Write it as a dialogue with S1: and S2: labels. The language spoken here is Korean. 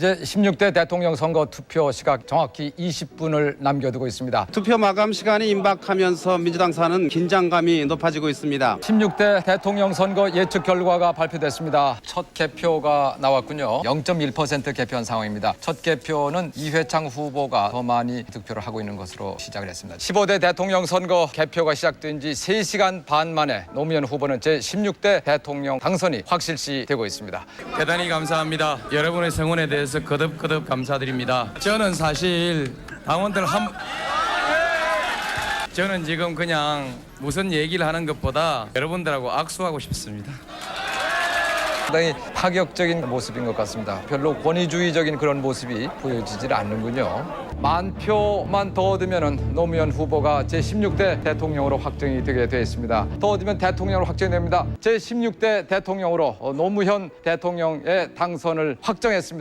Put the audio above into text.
S1: 이제 16대 대통령 선거 투표 시각 정확히 20분을 남겨두고 있습니다.
S2: 투표 마감 시간이 임박하면서 민주당 사는 긴장감이 높아지고 있습니다.
S1: 16대 대통령 선거 예측 결과가 발표됐습니다. 첫 개표가 나왔군요. 0.1% 개표한 상황입니다. 첫 개표는 이회창 후보가 더 많이 득표를 하고 있는 것으로 시작을 했습니다. 15대 대통령 선거 개표가 시작된 지 3시간 반 만에 노무현 후보는 제16대 대통령 당선이 확실시 되고 있습니다.
S3: 대단히 감사합니다. 여러분의 성원에 대해서 거듭거듭 감사드립니다. 저는 사실 당원들 한 저는 지금 그냥 무슨 얘기를 하는 것보다 여러분들하고 악수하고 싶습니다.
S1: 상당히 파격적인 모습인 것 같습니다. 별로 권위주의적인 그런 모습이 보여지질 않는군요. 만 표만 더 얻으면 노무현 후보가 제16대 대통령으로 확정이 되게 되어 있습니다. 더 얻으면 대통령으로 확정됩니다. 제16대 대통령으로 어, 노무현 대통령의 당선을 확정했습니다.